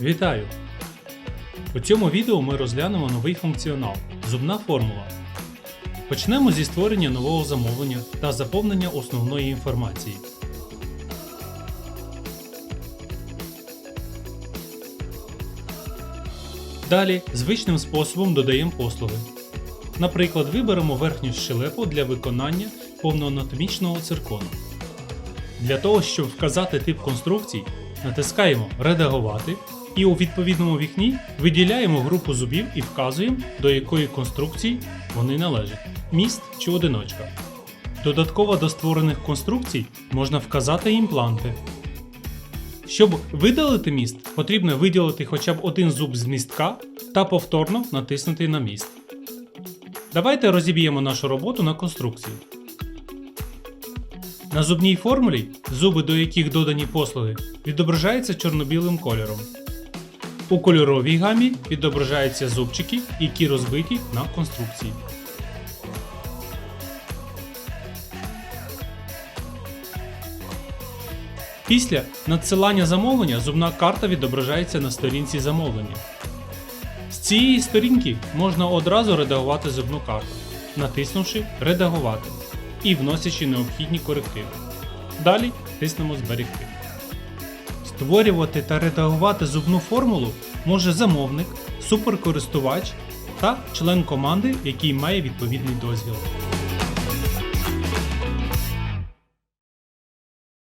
Вітаю! У цьому відео ми розглянемо новий функціонал зубна формула. Почнемо зі створення нового замовлення та заповнення основної інформації. Далі звичним способом додаємо послуги. Наприклад, виберемо верхню щелепу для виконання повноанатомічного циркону. Для того, щоб вказати тип конструкцій, натискаємо Редагувати і у відповідному вікні виділяємо групу зубів і вказуємо, до якої конструкції вони належать міст чи одиночка. Додатково до створених конструкцій можна вказати імпланти. Щоб видалити міст, потрібно виділити хоча б один зуб з містка та повторно натиснути на міст. Давайте розіб'ємо нашу роботу на конструкції. На зубній формулі зуби, до яких додані послуги, відображаються чорно-білим кольором. У кольоровій гамі відображаються зубчики, які розбиті на конструкції. Після надсилання замовлення зубна карта відображається на сторінці замовлення. З цієї сторінки можна одразу редагувати зубну карту, натиснувши Редагувати і вносячи необхідні корективи. Далі тиснемо Зберегти. Створювати та редагувати зубну формулу може замовник, суперкористувач та член команди, який має відповідний дозвіл.